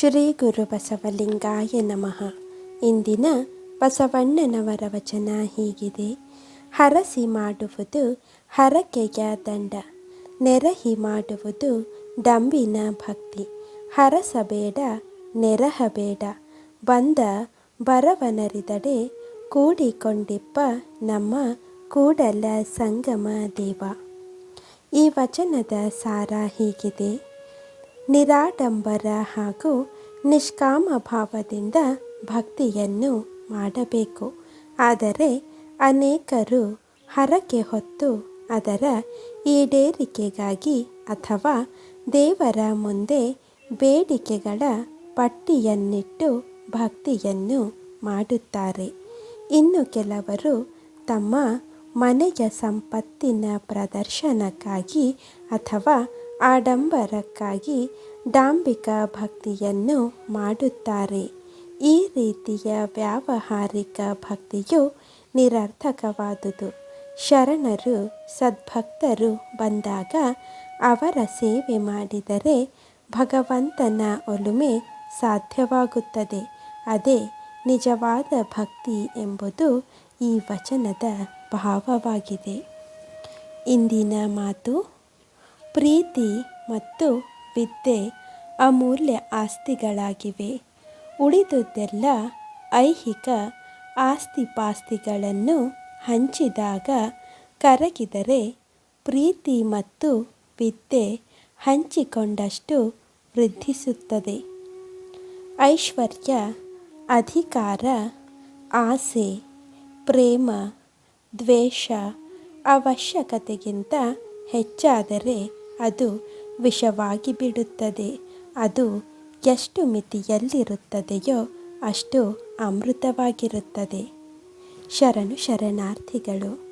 ಶ್ರೀ ಗುರು ಬಸವಲಿಂಗಾಯ ನಮಃ. ಇಂದಿನ ಬಸವಣ್ಣನವರ ವಚನ ಹೀಗಿದೆ. ಹರಸಿ ಮಾಡುವುದು ಹರಕೆಯ ದಂಡ. ನೆರಹಿ ಮಾಡುವುದು ಡಂಬಿನ ಭಕ್ತಿ. ಹರಸಬೇಡ, ನೆರಹಬೇಡ. ಬಂದ ಬರವನರಿದಡೆ ಕೂಡಿಕೊಂಡಿಪ್ಪ ನಮ್ಮ ಕೂಡಲ ಸಂಗಮ ದೇವ. ಈ ವಚನದ ಸಾರ ಹೀಗಿದೆ. ನಿರಾಡಂಬರ ಹಾಗೂ ನಿಷ್ಕಾಮ ಭಾವದಿಂದ ಭಕ್ತಿಯನ್ನು ಮಾಡಬೇಕು. ಆದರೆ ಅನೇಕರು ಹರಕೆ ಹೊತ್ತು ಅದರ ಈಡೇರಿಕೆಗಾಗಿ ಅಥವಾ ದೇವರ ಮುಂದೆ ಬೇಡಿಕೆಗಳ ಪಟ್ಟಿಯನ್ನಿಟ್ಟು ಭಕ್ತಿಯನ್ನು ಮಾಡುತ್ತಾರೆ. ಇನ್ನು ಕೆಲವರು ತಮ್ಮ ಮನೆಯ ಸಂಪತ್ತಿನ ಪ್ರದರ್ಶನಕ್ಕಾಗಿ ಅಥವಾ ಆಡಂಬರಕ್ಕಾಗಿ ಡಾಂಬಿಕ ಭಕ್ತಿಯನ್ನು ಮಾಡುತ್ತಾರೆ. ಈ ರೀತಿಯ ವ್ಯಾವಹಾರಿಕ ಭಕ್ತಿಯು ನಿರರ್ಥಕವಾದುದು. ಶರಣರು, ಸದ್ಭಕ್ತರು ಬಂದಾಗ ಅವರ ಸೇವೆ ಮಾಡಿದರೆ ಭಗವಂತನ ಒಲುಮೆ ಸಾಧ್ಯವಾಗುತ್ತದೆ. ಅದೇ ನಿಜವಾದ ಭಕ್ತಿ ಎಂಬುದು ಈ ವಚನದ ಭಾವವಾಗಿದೆ. ಇಂದಿನ ಮಾತು ಪ್ರೀತಿ ಮತ್ತು ವಿದ್ಯೆ ಅಮೂಲ್ಯ ಆಸ್ತಿಗಳಾಗಿವೆ. ಉಳಿದುದೆಲ್ಲ ಐಹಿಕ ಆಸ್ತಿಪಾಸ್ತಿಗಳನ್ನು ಹಂಚಿದಾಗ ಕರಗಿದರೆ ಪ್ರೀತಿ ಮತ್ತು ವಿದ್ಯೆ ಹಂಚಿಕೊಂಡಷ್ಟು ವೃದ್ಧಿಸುತ್ತದೆ. ಐಶ್ವರ್ಯ, ಅಧಿಕಾರ, ಆಸೆ, ಪ್ರೇಮ, ದ್ವೇಷ ಅವಶ್ಯಕತೆಗಿಂತ ಹೆಚ್ಚಾದರೆ ಅದು ವಿಷವಾಗಿ ಬಿಡುತ್ತದೆ. ಅದು ಎಷ್ಟು ಮಿತಿಯಲ್ಲಿರುತ್ತದೆಯೋ ಅಷ್ಟು ಅಮೃತವಾಗಿರುತ್ತದೆ. ಶರಣು ಶರಣಾರ್ಥಿಗಳು